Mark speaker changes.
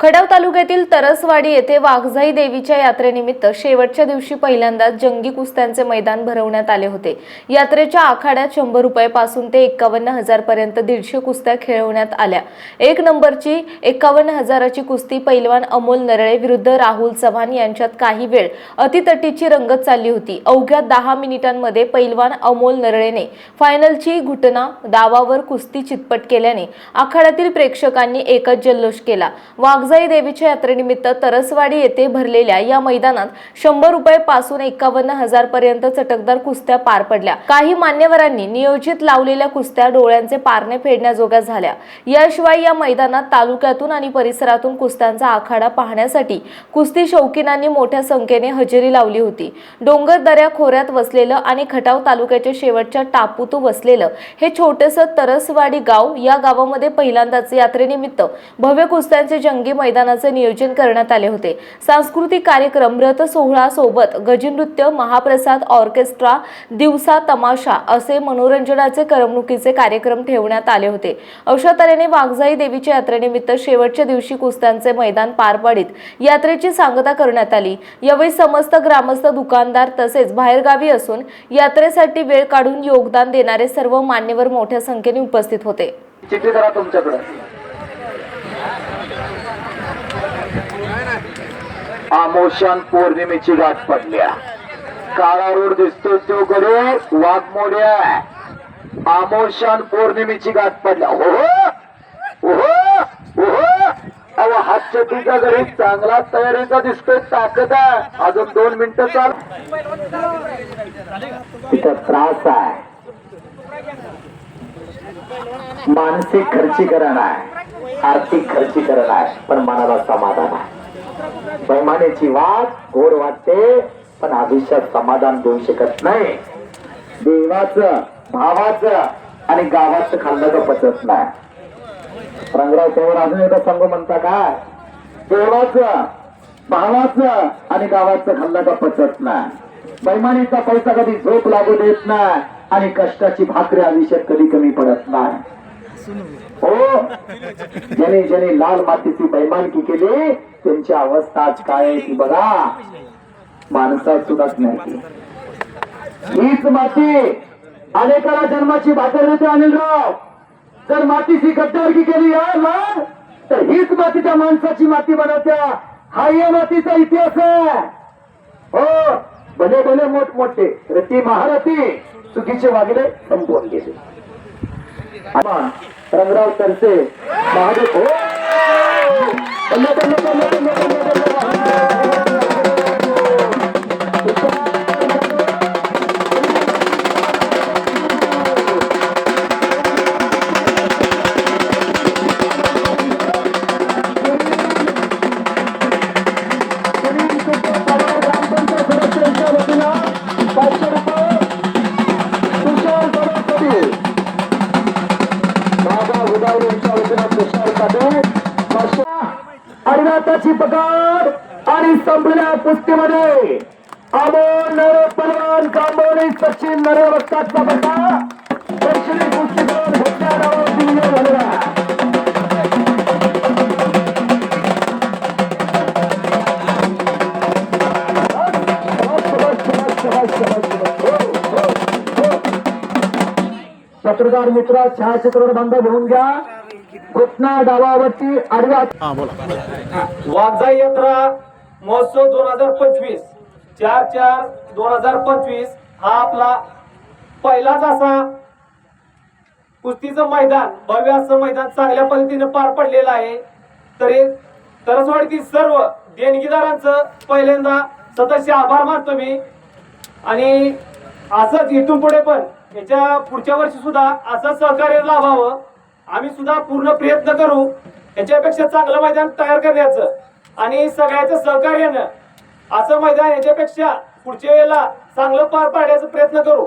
Speaker 1: खडाव तालुक्यातील तरसवाडी येथे वाघजाई देवीच्या यात्रेनिमित्त शेवटच्या दिवशी पहिल्यांदाच जंगी कुस्त्यांचे मैदान भरवण्यात आले होते. यात्रेच्या आखाड्यात शंभर रुपयापासून ते एकावन्न हजार पर्यंत दीडशे कुस्त्या खेळवण्यात आल्या. एक नंबरची एकावन्न हजाराची कुस्ती पैलवान अमोल नरळे विरुद्ध राहुल चव्हाण यांच्यात काही वेळ अतितटीची रंगत चालली होती. अवघ्या दहा मिनिटांमध्ये पैलवान अमोल नरळेने फायनलची घुटना दावावर कुस्ती चितपट केल्याने आखाड्यातील प्रेक्षकांनी एकच जल्लोष केला. वाघ वाघजाई देवीच्या यात्रेनिमित्त तरसवाडी येथे भरलेल्या या मैदानात शंभर रुपये पासून एकावन्न हजार पर्यंत चटकदार कुस्त्या पार पडल्या. काही मान्यवरांनी नियोजित लावलेल्या कुस्त्या डोळ्यांचे पारणे फेडण्याजोग्या झाल्या. याशिवाय या मैदानात तालुक्यातून आणि परिसरातून कुस्त्यांचा आखाडा पाहण्यासाठी कुस्ती शौकीनांनी मोठ्या संख्येने हजेरी लावली होती. डोंगर दऱ्या खोऱ्यात वसलेलं आणि खटाव तालुक्याच्या शेवटच्या टापूतू वसलेलं हे छोटंसं तरसवाडी गाव या गावामध्ये पहिल्यांदाच यात्रेनिमित्त भव्य कुस्त्यांचे जंगी मैदानाचे नियोजन करण्यात आले होते. सांस्कृतिक कार्यक्रम रथ सोहळा सोबत गजनृत्य महाप्रसाद ऑर्केस्ट्रा दिवसा तमाशा असे मनोरंजनाचे करमणुकीचे कार्यक्रम ठेवण्यात आले होते. अशा तऱ्हेने वाघजाई देवीच्या यात्रेनिमित्त शेवटच्या दिवशी कुस्त्यांचे मैदान पार पाडित यात्रेची सांगता करण्यात आली. यावेळी समस्त ग्रामस्थ दुकानदार तसेच बाहेरगावी असून यात्रेसाठी वेळ काढून योगदान देणारे सर्व मान्यवर मोठ्या संख्येने उपस्थित होते.
Speaker 2: आमोशान पौर्णिमेची गाठ पडल्या काळा रोड दिसतोय तो कडे वाघमोड्या आमोशान पौर्णिमेची गाठ पडल्या हो हो हो अहो हातच्या तुझ्या घरी चांगला तयारीचा दिसतोय ताकद आहे. अजून दोन मिनिटं चाल. तिथं त्रास आहे. मानसिक खर्चीकरण आहे. आर्थिक खर्चीकरण आहे. पण मनाला समाधान आहे. बैमानेची वाट गोड वाटते पण आयुष्यात समाधान देऊ शकत नाही. देवाचं भावाचं आणि गावाचं खाल्लं पचत नाही. रंगराव तेवर अजून एकदा सांग म्हणता काय? देवाचं भावाचं आणि गावाचं खाल्लं पचत नाही. बैमानीचा पैसा कधी झोप लागू देत नाही आणि कष्टाची भाकरी आयुष्यात कधी कमी पडत नाही. हो. ज्याने ज्याने लाल मातीची बैमानकी केली त्यांची अवस्था काय ती बघा. माणसात सुद्धा नाही हीच माती अनेकाला जन्माची भाकर देते अनिलराव. जर मातीची गद्दारकी केली यार ना तर हीच माती त्या माणसाची माती बनवत्या. हा या मातीचा इतिहास आहे. हो भले भले मोठमोठे रती महारथी चुकीचे वागले संपवून गेले. रंगराव तरसे महादेव अरिनाथाची पाटील पकड आणि संपलेल्या कुस्तीमध्ये अमोल नर पलवान कांबोली सचिन नरे वक्ताचा बटा दक्षिणी कुस्ती करून विजय झालेला. हो, हो, हो, पत्रकार मित्र छायाचित्रवर बांधव घेऊन घ्या. घुटना डावावरती आडव्या
Speaker 3: वाघजाई यात्रा महोत्सव दोन हजार पंचवीस चार चार दोन हजार पंचवीस हा आपला पहिलाच असा कुस्तीचं मैदान भव्य असं मैदान चांगल्या पद्धतीने पार पडलेलं आहे. तरी तरसवाडीतील सर्व देणगीदारांचं पहिल्यांदा सदस्य आभार मानतो मी. आणि असंच इथून पुढे पण याच्या पुढच्या वर्षी सुद्धा असं सहकार्य लाभावं. आम्ही सुद्धा पूर्ण प्रयत्न करू. याच्यापेक्षा चांगलं मैदान तयार करण्याचं आणि सगळ्याचं सहकार्यानं असं मैदान याच्यापेक्षा पुढच्या वेळेला चांगलं पार पाडण्याचा प्रयत्न करू.